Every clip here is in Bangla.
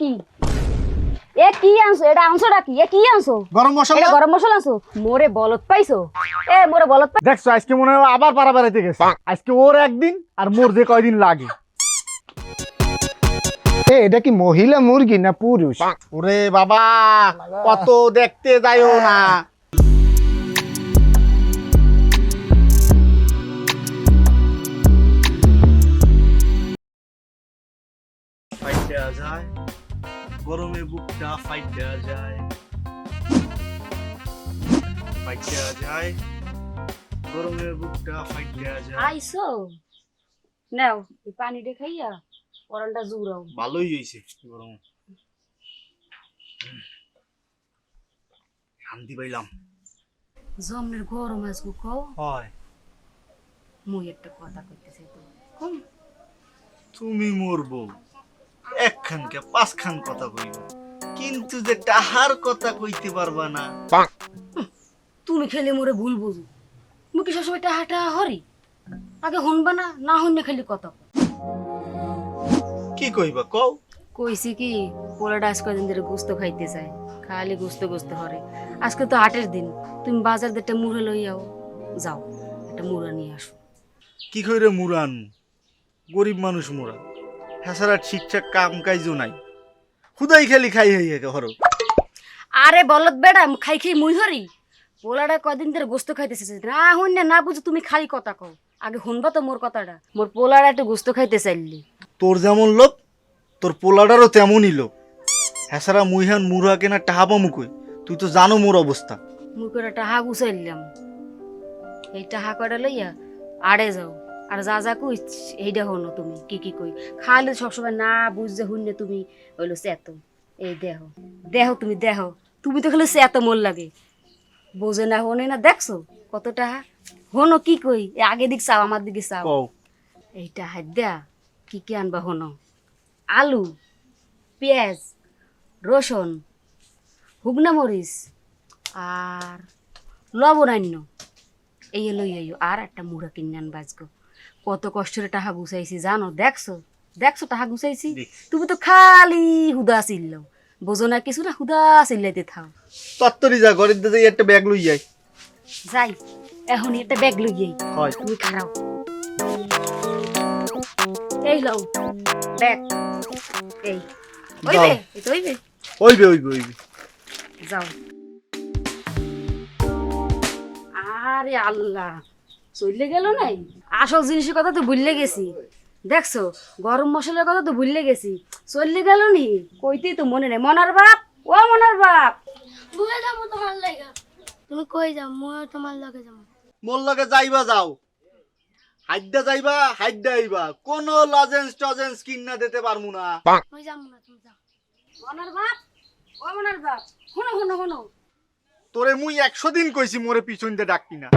কি? এ কি আনছো? এটা আনছোটা কি? এ কি আনছো? গরম মশলা? এটা গরম মশলা আনছো? মোরে বলত পাইছো? এ মোরে বলত পাই দেখছ আজকে মনে হয় আবার পাড়া বেড়াইতে গেছে। আজকে ওর একদিন আর মোর যে কয়দিন লাগে। এ এটা কি মহিলা মুরগি না পুরুষ? ওরে বাবা কত দেখতে যাইও না। গরমে বুকটা ফাইট যায়। ফাইট যায়। গরমে বুকটা ফাইট যায়। আইছো নাও এই পানিটা খাইয়া পরানটা জুড়াও। ভালোই হয়েছে গরম। শান্তি পাইলাম। জমনের গরম আজকে কও। হয়। মুই একটা কথা কইতেছি তো কম তুমি মোর বউ একখানকে পাঁচখান কথা কইব। কিন্তু যে টাহার কথা কইতে পারবা না। তুমি খেলে মোরে ভুল বুঝু। মুই কি সবসময় টাহা টাহা হরি? আগে হনবা না না হইনে খালি কথা কি কইবা কও? কইছি কি পোলাটা আজ কদিন ধরে গোস্ত খাইতে চায় খালি গোস্ত গোস্ত হরে। আজকে তো হাটের দিন। তুমি বাজার দিয়ে একটা মুড়ে লইয়াও। যাও একটা মুড়া নিয়ে আসো। কি কইরে মুরান গরিব মানুষ মোরা হ্যাঁ ঠিকঠাক কাম কাজও নাই। খুদাই খালি খাই হই হর। আরে বলত বেড়া খাই খাই মুই হরি। পোলাটা কদিন ধরে গোস্ত খাইতেছে না হইন না বুঝো তুমি খালি কথা কও। আগে শুনবা তো মোর কথাটা। মোর পোলাটা একটু গোস্ত খাইতে চাইলি তোর যেমন লোক তোর পোলাডারও তেমনই লোক। হ্যাঁ মুইহান মুরা কেনা টাহা পামু কই? তুই তো জানো মোর অবস্থা। মুই করে টাহা গুছাইলাম। এই টাহা কয়টা লইয়া আড়ে যাও। আর যা যা কই এইটা হনো তুমি কি কি কই। খালি সবসময় না বুঝতে হুননে তুমি হইল চেত এই দেহ দেহ তুমি দেহ। তুমি তো খালি চেত মোর লাগে। বোঝে না হনে না দেখছ কত টাহা হনো কি কই? এ আগে দিক চাও আমার দিকে চাও। এইটা হাত দেয়া কি কি আনবা হনো? আলু পেঁয়াজ রসুন হুগনা মরিচ আর লবণ লবণান্য এই লই আর একটা মুড়া কিনে আন বাজগো কত কষ্টের টাকা গুছাইছি জানো? দেখছ? দেখছ টাকা গুছাইছি। তুমি তো খালি হুদা চিল্লাও বোঝো না কিছু না হুদা চিল্লাইতে থাও। তত্তরি যা ঘরের দিকে একটা ব্যাগ লই যাই। যাই এখন একটা ব্যাগ লইয়াই হয়। তুমি খারাও। এই লও ব্যাগ। এই। ওইবে এই তো ওইবে। ওইবে ওইবে ওইবে। যাও। আরে আল্লাহ। চলে গেল নাই? আসল জিনিসের কথা তো ভুললে গেছি। দেখছ গরম মশলার কথা তো ভুললে গেছি। চলে গেল নি? কইতেই তো মনে নেই। মনার বাপ? ও মনার বাপ! মুয়ে যাব তোমার লাগে। তুমি কই যাও? মুয়ে তোমার লগে যাব। মোর লগে যাইবা যাও। হাইডা যাইবা হাইডা আইবা। কোন লজেন্স টজেন্স কিনা দিতে পারমু না। মুই যাব না তুমি যাও। মনার বাপ? ও মনার বাপ! শোনো শোনো শোনো। তোরে মুই একশো দিন কইছি মোরে পিছন দিয়ে ডাকবি না।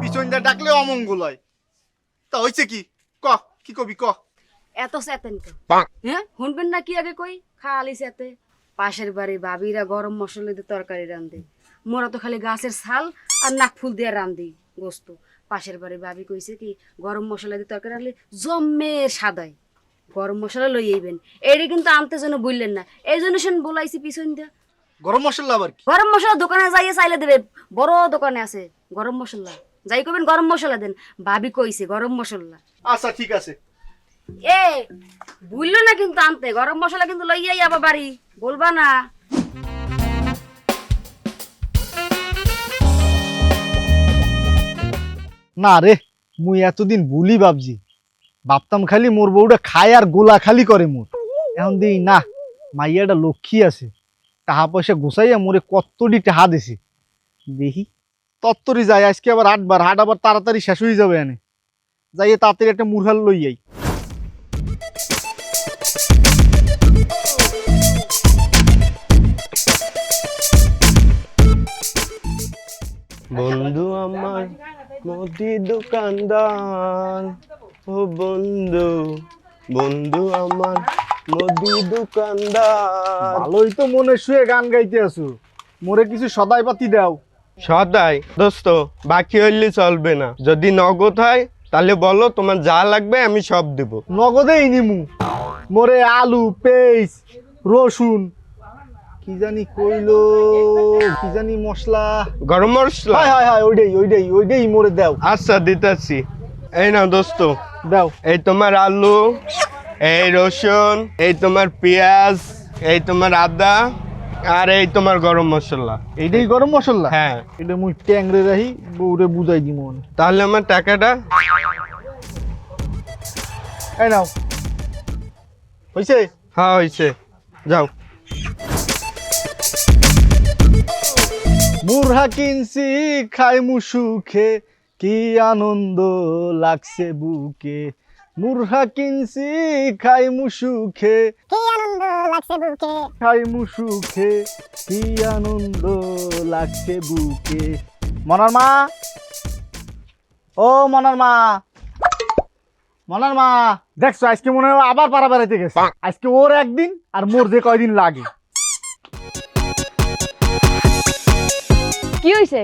পিছন দিয়ে ডাকলে অমঙ্গল হয়। তা হইছে কি? ক কি কবি ক? এত সেতেন কে হ্যাঁ? শুনবেন না কি আগে কই? খালি সেতে পাশের বাড়ি ভাবিরা গরম মশলা দিয়ে তরকারি রান্ধে মোরা তো খালি গাছের ছাল আর নাক ফুল দিয়ে রান্ধি গোস্ত। পাশের বাড়ি ভাবি কইছে কি গরম মশলা দিয়ে তরকারি রান্ধলে জম্মে সাদাই গরম মশলা লই আইবেন। এইটা কিন্তু আনতে জন্য বললেন না। এই জন্য শুন বলাইছি পিছন দিয়ে। গরম মশলা আবার কি? গরম মশলা দোকানে যাইয়ে চাইলে দেবে। বড় দোকানে আছে। গরম মশলা। যাই করবেন গরম মশলা দেন। ভাবি কইছে গরম মশলা। আচ্ছা ঠিক আছে। এ ভুললো না কিন্তু আনতে। গরম মশলা কিন্তু লইয়াই আবার বাড়ি। বলবা না। না রে মুই এতদিন ভুলি ভাবছি। ভাবতাম খালি মোর বউটা খায় আর গোলা খালি করে মোর। এখন দিই না মাইয়াটা লক্ষ্মী আছে। টাহা পয়সা গুছাইয়া মোরে কত্তটি টাহা দিছে। দেখি। তত্তরি যায় আজকে আবার আটবার হাট আবার তাড়াতাড়ি শেষ হয়ে যাবে এনে। যাইয়ে তাড়াতাড়ি একটা মুরহাল লই যাই বন্ধু আমার মুদি দোকানদার ও বন্ধু বন্ধু আমার মুদি দোকানদার। ভালোই তো মনে শুয়ে গান গাইতে আছো। মোরে কিছু সদাই পাতি দাও। সদাই। দোস্ত বাকি হইলে চলবে না। যদি নগদ হয় তাহলে বলো তোমার যা লাগবে আমি সব দেব। নগদেই নিমু। মোরে আলু পেঁয়াজ রসুন কি জানি কইলো কি জানি মশলা। গরম মশলা? হাই হাই ওইটাই ওইটাই ওইটাই মোরে দাও। আচ্ছা দিতেছি। এই না দোস্ত। দাও। এই তোমার আলু এই রসুন এই তোমার পেঁয়াজ এই তোমার আদা আর এই তোমার গরম মশলা। এইটাই গরম মশলা? হ্যাঁ। এটা মুই ট্যাংরে রাহি বউরে বুঝাই দিই মনে। তাহলে আমার টাকাটা এই নাও। হইছে? হ্যাঁ হয়েছে যাও। মুরহা কিনছি খাই মুসুখে কি আনন্দ লাগছে বুকে। মুরহা কিনছি খাই মুসুখে খাই মুসুখে কি আনন্দ লাগছে বুকে। মনার মা? ও মনার মা। মনার মা দেখছ আজকে মনে হয় আবার পাড়া বেড়াইতে গেছে। আজকে ওর একদিন আর মোর যে কয়দিন লাগে। কি হইছে?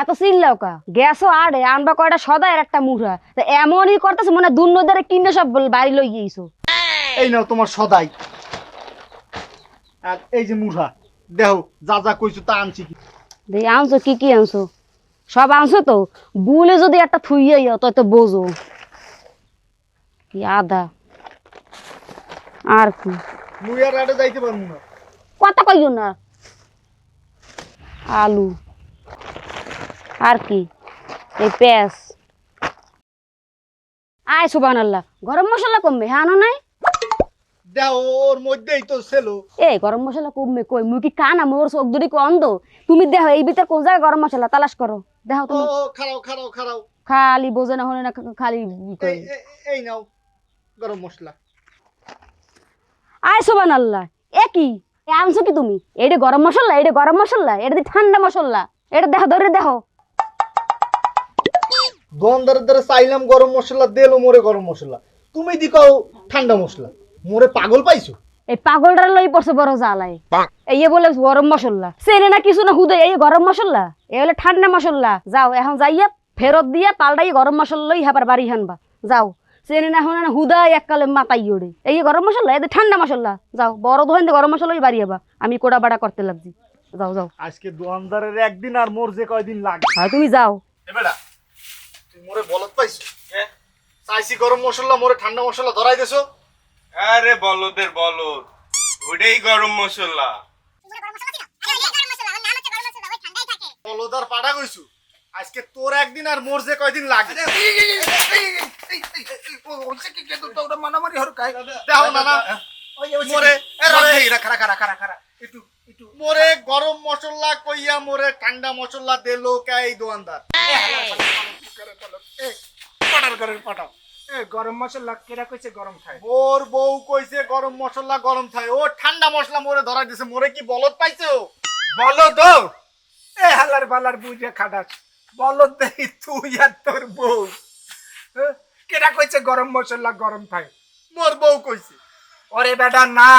এত চিল্লাও কা? গ্যাসও আড়ে আনবা কয়টা সদায় একটা মুহা তা এমনই করতেছে মনে দুন্ন দ্বারে কিনে সব বাড়ি লই গিয়েছো। এই নাও তোমার সদাই। আর এই যে মুঠা দেহ যা যা কইছো তা আনছি। কি দেই আনছো কি কি আনছো? সব আনছো তো? বুলে যদি একটা থুইয়ে যাও তো তো বোঝো। কি আদা। আর কি? মুই আর আড়ে যাইতে পারব না। কথা কইও না। আলু। আর কি? এই পেঁয়াজ। আয় সুবান আল্লাহ গরম মশলা কমবে হ্যাঁ আনো নাই? দেহ ওর মধ্যেই তো ছেলো। এই গরম মশলা কমবে কই? মুই কি কানা মোর চোখ দুটি অন্ধ। তুমি দেখো এই ভিতর কোন জায়গায় গরম মশলা? তালাশ করো। দেখো তুমি। ও, খারাও খারাও খারাও খালি বোঝে না হলে না খালি এই নাও গরম মশলা। আয় সোবান আল্লাহ এ কি? আনছো কি তুমি? এটা গরম মশলা এটা গরম মশলা এটা দি ঠান্ডা মশলা। এটা দেখো ধরে দেখো। গন্ধারের দ্বারা চাইলাম গরম মশলা দেলো মোরে গরম মশলা। তুমি দি কও ঠান্ডা মশলা। মোরে পাগল পাইছো? এই পাগলটার লই পড়ছে বড় এই বলে গরম মশলা। চেনে না কিছু না হুদে এই গরম মশলা? এ হলে ঠান্ডা মশলা। যাও এখন যাইয়া ফেরত দিয়ে পাল্টাই গরম মশলা লই হাবার বাড়ি হানবা। যাও। চেনে না হলে না হুদা এককালে মাতাই ওড়ে। এই গরম মশলা এদের ঠান্ডা মশলা। যাও বড় ধরেন গরম মশলা লই বাড়ি হবা। আমি কোড়া বাড়া করতে লাগছি। যাও যাও। আজকে দোয়ানদারের একদিন আর মোর যে কয়দিন লাগে তুমি যাও। তুই মোরে বলত পাইছো চাইছি গরম মশলা মোরে ঠান্ডা মশলা ধরাই দেছো আরে বলদের বলদ ওটাই গরম মশলা বলদার পাড়া কইছু আজকে তোর একদিন আর মোর যে কয়দিন লাগে মানামারি হর কাই দেখো না না মোরে একটু একটু মোরে গরম মশলা কইয়া মোরে ঠান্ডা মশলা দেলো পটার করে এ গরম মশলা কেরা কইছে গরম খায়? মোর বউ কইছে গরম মশলা গরম থাকে ও ঠান্ডা মশলা মোরে ধরাই দিছে। মোরে কি বলত পাইছো বলো তো এ হালার বালার বুঝে খাটাস। বলো দেই তুই আর তোর বউ। এ, কেরা কইছে গরম মশলা গরম খায়? মোর বউ কইছে। ওরে বেটা না।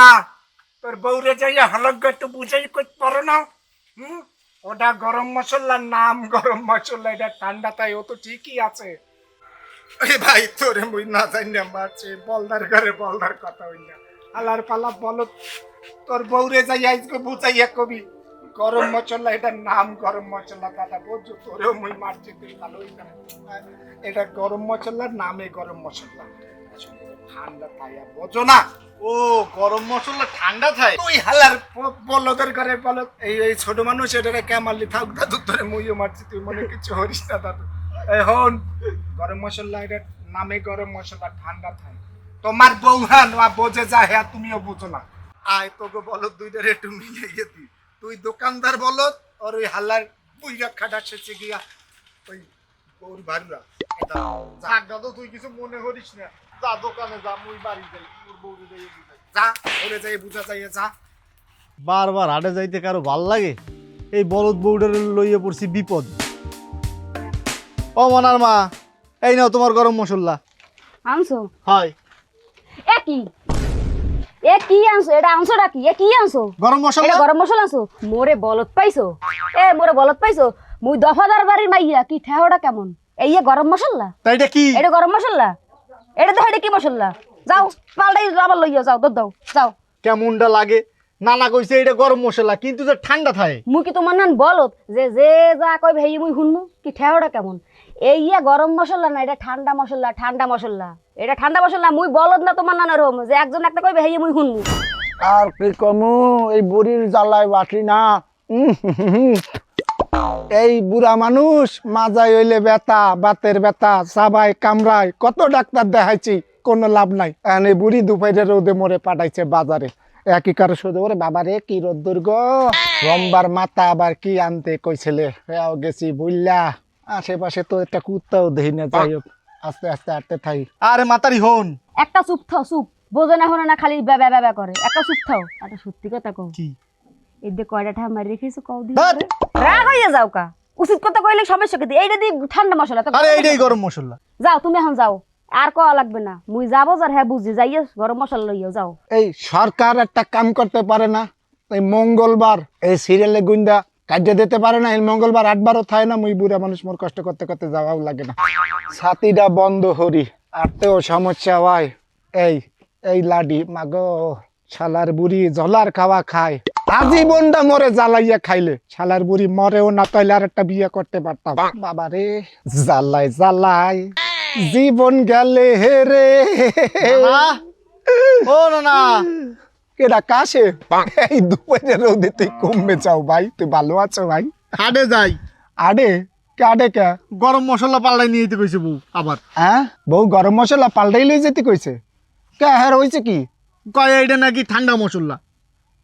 তোর বউরে যাইয়া হলক একটু বুঝাই করতে পারো না। হুম? ওটা গরম মশলার নাম গরম মশলা, এটা ঠান্ডা, তাই ও তো ঠিকই আছে। এ ভাই, তোরে মুই না জানি না মারছে বলদার ঘরে বলদার কথা হই না আলার পালা বলো, তোর বউরে যাই, আজকে বুঝাইয়া কবি। গরম মশলা এটার নাম গরম মশলা, দাদা, বুঝছ? তোরেও মুই মারছি, তুই ভালো এটা গরম মশলার নামে গরম মশলা। ঠান্ডা তাই আর বোঝো না। ও গরম মশলা ঠান্ডা থাকে তুই হালার বলদের ঘরে বলত এই এই ছোট মানুষ এটাকে কে মারলি থাক দাদু তোরে মুইও মারছি তুই মনে কিছু হরিস না দাদু। এই হন গরম মশলা এটা নামে গরম মশলা ঠান্ডা থাকে তোমার বউ হ্যাঁ বোঝে যা হ্যাঁ তুমিও বোঝো না। আয় তোকে বলত দুইটারে একটু মিলিয়ে গেতি তুই দোকানদার বলো আর ওই হাল্লার বুইরা খাটা শেষে গিয়া ওই বউর ভারুরা এটা থাক দাদু তুই কিছু মনে করিস না। যা দোকানে যা মুই বাড়ি যাই মোর বউরে যাই বুঝাই যা ওরে যাই বুঝা যা। বারবার হাটে যাইতে কারও ভালো লাগে? এই বলদ বউডারে লইয়ে পড়ছি বিপদ। ও মনার মা এই নাও তোমার গরম মশলা। আনছো? হয়। এ কি? এ কি আনছো? এটা আনছোটা কি? এ কি আনছো? গরম মশলা? গরম মশলা আনছো? মোরে বলত পাইছো? এ মোরে বলত পাইছো? মুই দফাদার বাড়ির মাইয়া কি ঠেহটা কেমন? এই গরম মশলা? তাই এটা কি? এটা গরম মশলা? এটা দেখো এটা কি মশলা? যাও পাল্টাই আবার লইয়া যাও দৌড় দাও যাও। কেমনটা লাগে? নানা কইছে এটা গরম মশলা কিন্তু যে ঠান্ডা থাকে। মুই কি তোমার নান বলত যে যে যা কই ভাই মুই শুনমু কি ঠেওটা কেমন? এই ইয়া গরম মশলা না এটা ঠান্ডা মশলা ঠান্ডা মশলা। এটা ঠান্ডা মশলা মুই বলত না তোমার নানার হোম যে একজন একটা কই ভাই মুই শুনমু। আর কি কমু এই বুড়ির জ্বালায় বাটি না। এই বুড়া মানুষ মাজায় হইলে ব্যথা বাতের ব্যথা সাবাই কামড়ায় কত ডাক্তার দেখাইছি কোনো লাভ নাই। এই বুড়ি দুপাইরে রোদে মরে পাঠাইছে বাজারে। একই কারও শুধু ওরে বাবা রে কি রোদ্দুর গো রম্বার মাথা আবার কি আনতে কইছিলে? হেয়াও গেছি বুইল্লা। আশেপাশে তো একটা কুত্তাও দেহি না যাই হোক আস্তে আস্তে হাঁটতে থাই। আরে মাতারি হন! একটা চুপ থাও চুপ। বোঝে না হলো না খালি ব্যাবা ব্যাবা করে। একটা চুপ থাও। একটা সত্যি কথা কও। কি? এই কয়টা ঠা মারি রেখেছো কও দি ধ্যাৎ। রাগ হইয়া যাও কা। উচিত কথা কইলে সমস্যা কি? এইটা দি ঠান্ডা মশলা তো আরে এইটাই গরম মশলা। যাও তুমি এখন যাও। আর কওয়া লাগবে না। মুই যাব যার হ্যাঁ বুঝি। যাইয়া গরম মশলা লইয়াও যাও। এই সরকার একটা কাম করতে পারে না। এই মঙ্গলবার এই সিরিয়ালে গুন্ডা কার্য দিতে পারে না। এই মঙ্গলবার আটবারও থাকে না। মুই বুড়া মানুষ মোর কষ্ট করতে করতে যাওয়াও লাগে না। ছাতিটা বন্ধ হরি। আরতেও সমস্যা হয়। এই এই লাডি মাগো শালার বুড়ি জলার খাওয়া খায়। আজীবনটা মরে জ্বালাইয়া খাইলে। শালার বুড়ি মরেও না তাইলে আর একটা বিয়ে করতে পারতাম। বাবা রে জ্বালাই জ্বালাই। জীবন গেলে ও কেডা কাশে? এই দুপুরে রোদে তুই কমবে যাও ভাই তুই ভালো আছো ভাই? হাটে যাই। আডে? কে আডে কে? গরম মশলা পাল্টাই নিয়ে যেতে কইছে বউ আবার। হ্যাঁ? বউ গরম মশলা পাল্টাই লই যেতে কইছে। কে হ্যাঁ হয়েছে কি? কয় এইটা নাকি ঠান্ডা মশলা।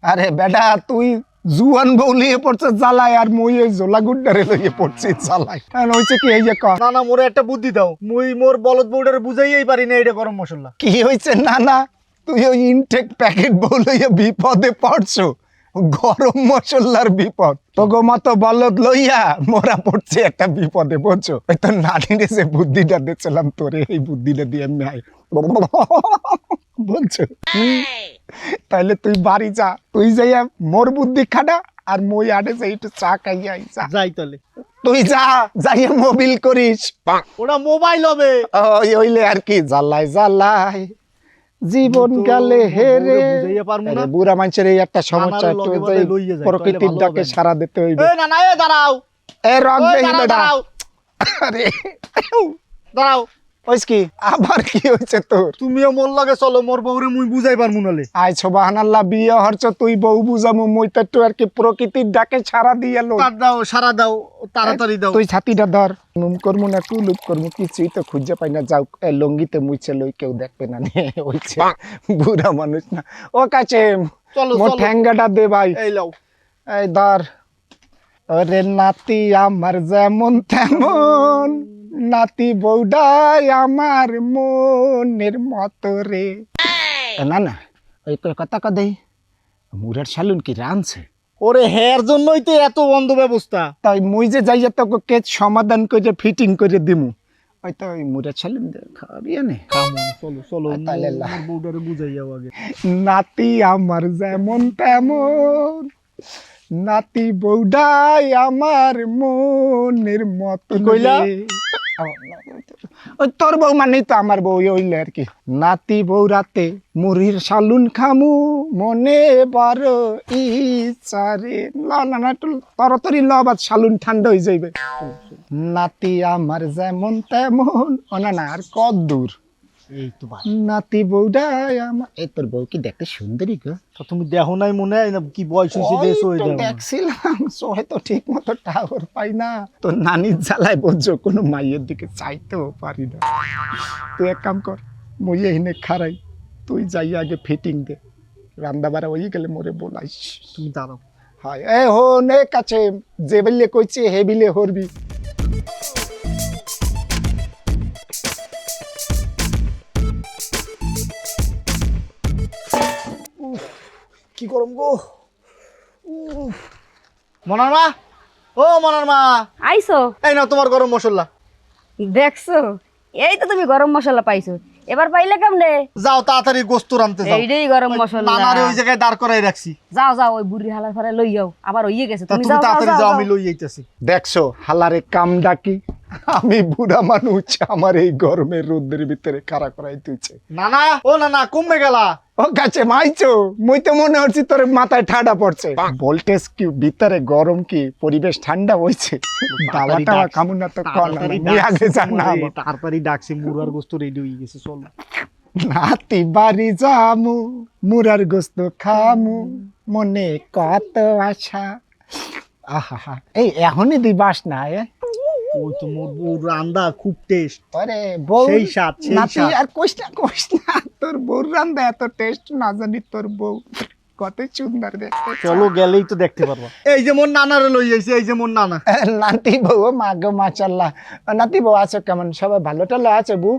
আরে বেটা তুই জুয়ান বউ লিয়ে পড়ছে জ্বালায় আর মুই ওই জোলা গুড্ডারে লইয়ে পড়ছি জ্বালায়। হ্যাঁ হয়েছে কি এই যে না না মোরে একটা বুদ্ধি দাও। মুই মোর বলদ বউডারে বুঝাইয়াই পারি না এটা গরম মশলা। কি হয়েছে না না তুই ওই ইনটেক প্যাকেট বউ লইয়া বিপদে পড়ছো। গরম মশলার বিপদ। তো তোগো মতো বলদ লইয়া মোরা পড়ছে একটা বিপদে বুঝছ? ওই তো নানিরে যে বুদ্ধিটা দিয়েছিলাম তোরে এই বুদ্ধিটা দিয়ে আমি বলছো? তাইলে তুই বাড়ি যা তুই যাইয়া মোর বুদ্ধি খাটা আর মই আডে যাই একটু চা খাইয়া আই যা। যাই তাহলে। তুই যা যাইয়া মোবিল করিস। ওটা মোবাইল হবে। ওই ওইলে আর কি জ্বালাই জ্বালাই। জীবন গেলে হেরে বুড়া মানুষের এই একটা সমস্যা একটু প্রকৃতির ডাকে সারা দিতে হইবে। না না এ দাঁড়াও। এ রক ওই দেই দাঁড়াও। আরে দাঁড়াও। ওইস কি? আবার কি হয়েছে তোর? তুমিও মোর লগে চলো মোর বউরে মুই বুঝাই পারমু নালে আয় সুবহানাল্লাহ বিয়ে হরছ তুই বউ বুঝামু মই তো একটু আর কি প্রকৃতির ডাকে সারা দিয়ে লো তার দাও সারা দাও তাড়াতাড়ি দাও। তুই ছাতিটা ধর। নুম করমু না টুলুপ করমু কিছুই তো খুঁজে পাই না। যাও এ লঙ্গিতে মুইছে লই কেউ দেখবে না নে হইছে বুড়া মানুষ না। ও কাছে চলো মোর ঠ্যাঙ্গাটা দে ভাই। এই লাও এই ধর। ওরে নাতি আমার যেমন তেমন নাতি বৌডাই আমার মনের মতো রে। না না ওই কই কথা কদেই মুরার শালুন কি রানছে ওরে হের জন্যই তো এত বন্ধ ব্যবস্থা। তাই মুই যে যাইয়া তোকে কেচ সমাধান করে ফিটিং করে দিমু। ওই তো ওই মুরার শালুন খাবি নে চলো চলো আর তাইলে লা- মোর বউটারে বুঝাই যাও আগে। নাতি আমার যেমন তেমন নাতি বৌডাই আমার মনের মতো কইলা? তোর বউ মানেই তো আমার বউ হইলে আর কি। নাতি বউ রাতে মুড়ির সালুন খামু মনে না না একটু তরতরি ল বা সালুন ঠান্ডা হয়ে যাইবে। নাতি আমার যেমন তেমন। ও না না আর কত দূর। এই তো নাতি বউডাই আমার। এই তোর বউ কি দেখতে সুন্দরী গো? তো তুমি দেখো নাই মনে হয় না কি বয়স হয়েছে দেশ হয়ে ওই তো যাবে দেখছিলাম সহে তো ঠিক মতো টাওয়ার পাই না। তো নানির জ্বালায় কোনো মাইয়ের দিকে চাইতেও পারি না। তুই এক কাম কর মই এখানে খারাই তুই যাই আগে ফিটিং দে। বাড়া হয়ে গেলে মোরে বলাইস। তুমি দাঁড়াও। হয় এ হো নে কাছে যে বললে কইছে হে বিলে হরবি। গরম গো। মনার মা? ও মনার মা। আইছো এই নাও তোমার গরম মশলা। দেখছ? এই তো তুমি গরম মশলা পাইছো। এবার পাইলে কেমনে? যাও তাড়াতাড়ি গোস্ত রানতে যাও। এইটাই গরম মশলা। নানারে ওই জায়গায় দাঁড় করাই রাখছি। যাও যাও ওই বুড়ি হালার ফারে লই যাও। আবার হইয়ে গেছে। তুমি যাও তাড়াতাড়ি যাও। আমি লই যাইতেছি দেখছ হালারে কাম ডাকি আমি বুড়া মানুষ আমার এই গরমের রোদের ভিতরে খাড়া করাই তুইছে। নানা ও নানা কমবে গেলা। ও কাছে মাইছো মুই তো মনে হচ্ছে তোর মাথায় ঠান্ডা পড়ছে। ভোল্টেজ কি ভিতরে গরম কি পরিবেশ ঠান্ডা হইছে দাওয়া টাওয়া কামুন না তো কল মুই আগে জানা তাড়াতাড়ি ডাকছে মুরার গোস্ত রেডি হয়ে গেছে চলো। নাতি বাড়ি যামু মুরার গোস্ত খামু মনে কত আশা। আহা এই এখনই দিবাস না এ? ওই তো মোর রান্দা খুব টেস্ট আরে বউ সেই স্বাদ, সেই নাতি স্বাদ। আর কইস না কইস না তোর বউর রান্দা এত টেস্ট না জানি তোর বউ কত সুন্দর দেখতে। চলো গেলেই তো দেখতে পারবা। এই যে মোর নানারে লই আইছে এই যে মোর নানা। নাতি বউ মা গো মাচাল্লাহ নাতি বউ আছো কেমন? সবাই ভালো টালো আছে বউ।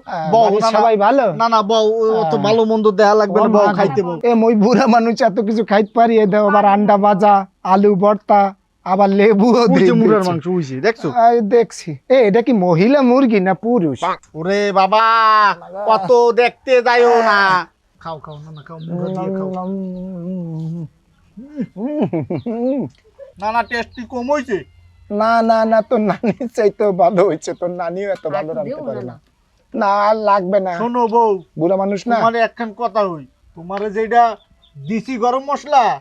সবাই ভালো? না না বউ অত। ভালো মন্দ দেয়া লাগবে না বউ খাইতে বউ। এ মই বুড়া মানুষ এত কিছু খাইতে পারি এ দাও আবার আন্ডা ভাজা আলু ভর্তা। আবার দিয়ে মুরার মাংস হইছে দেখছ? দেখছি। এ এটা কি মহিলা মুরগি না পুরুষ? ওরে বাবা কত দেখতে যাইও না। খাও খাও না না খাও মুরা দিয়ে খাও। না না টেস্ট কম হইছে। না না না তোর নানি চাইতে ভালো হয়েছে তোর নানিও এত ভালো রাখতে পারে না। না। আর লাগবে না। শোনো বউ বুড়া মানুষ না? তোমার একখান কথা হই। তোমার যেটা দিছি গরম মশলা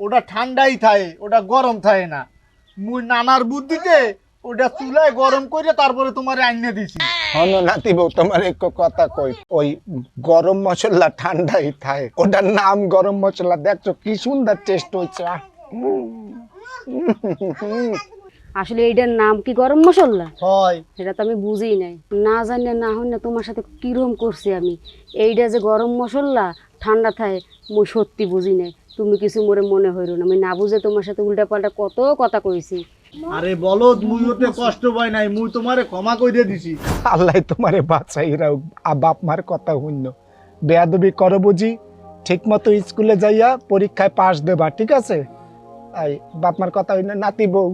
ওটা ঠান্ডাই থাকে ওটা গরম থাকে না। মুই নানার বুদ্ধিতে ওটা চুলায় গরম করে তারপরে তোমার আইনে দিছি। হনো নাতি বউ তোমার এক কথা কই ওই গরম মশলা ঠান্ডাই থাকে ওটার নাম গরম মশলা দেখছ কি সুন্দর টেস্ট হয়েছে আসলে এইটার নাম কি গরম মশলা? হয়। সেটা তো আমি বুঝি নাই। না জানি না হই না তোমার সাথে কিরম করছি আমি? এইটা যে গরম মশলা ঠান্ডা থাকে মুই সত্যি বুঝি নাই। তুমি কিছু মোরে মনে হইল না। আমি না বুঝে তোমার সাথে উল্টা পাল্টা কত কথা কইছি। আরে বলো মুই ওতে কষ্ট পাই নাই মুই তোমারে ক্ষমা কইরে দিছি। আল্লাহ তোমারে বাঁচাই রাও আ বাপ মার কথা হইন বেয়াদবি করো বুঝি ঠিক মতো স্কুলে যাইয়া পরীক্ষায় পাস দেবা ঠিক আছে? আই বাপ মার কথা হইন নাতি বউ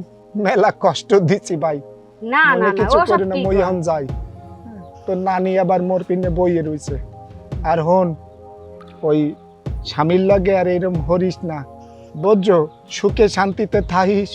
মেলা কষ্ট দিছি ভাই। না না না কিছু করে না মই এখন যাই। তো নানি আবার মোর পিনে বইয়ে রইছে। আর হন ওই স্বামীর লাগে আর এরম হরিস না। বুঝছ সুখে শান্তিতে থাইস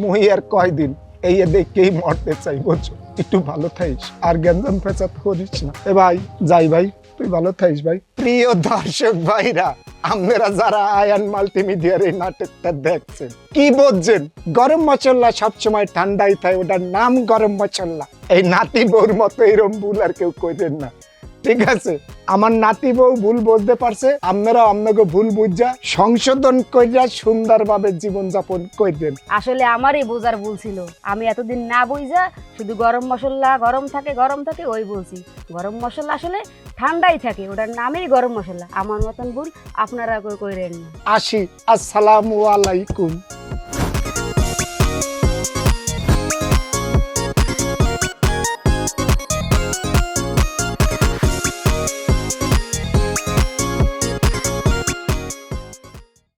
মুই আর কয়দিন এই দেখেই মরতে চাই বুঝছ একটু ভালো থাইস আর গ্যাঞ্জাম ফেসাদ করিস না। এ ভাই, যাই ভাই, তুই ভালো থাইস ভাই। প্রিয় দর্শক ভাইরা, আপনারা যারা আয়ান মাল্টিমিডিয়ার এই নাটকটা দেখছেন, কি বলছেন? গরম মশলা সবসময় ঠান্ডাই থাকে, ওটার নাম গরম মশলা। এই নাতি বউর মতো এরম ভুল আর কেউ কইতেন না। ঠিক আছে? আমার নাতি বউ ভুল বুঝতে পারছে আপনারা আপনাকে ভুল বুঝা সংশোধন কইরা সুন্দরভাবে জীবন যাপন করবেন আসলে আমারই বোঝার ভুল ছিল। আমি এতদিন না বুঝা শুধু গরম মশলা গরম থাকে গরম থাকে ওই বলছি। গরম মশলা আসলে ঠান্ডাই থাকে ওটার নামেই গরম মশলা। আমার মতন ভুল আপনারা কইরেন না। আসি আসসালামু আলাইকুম।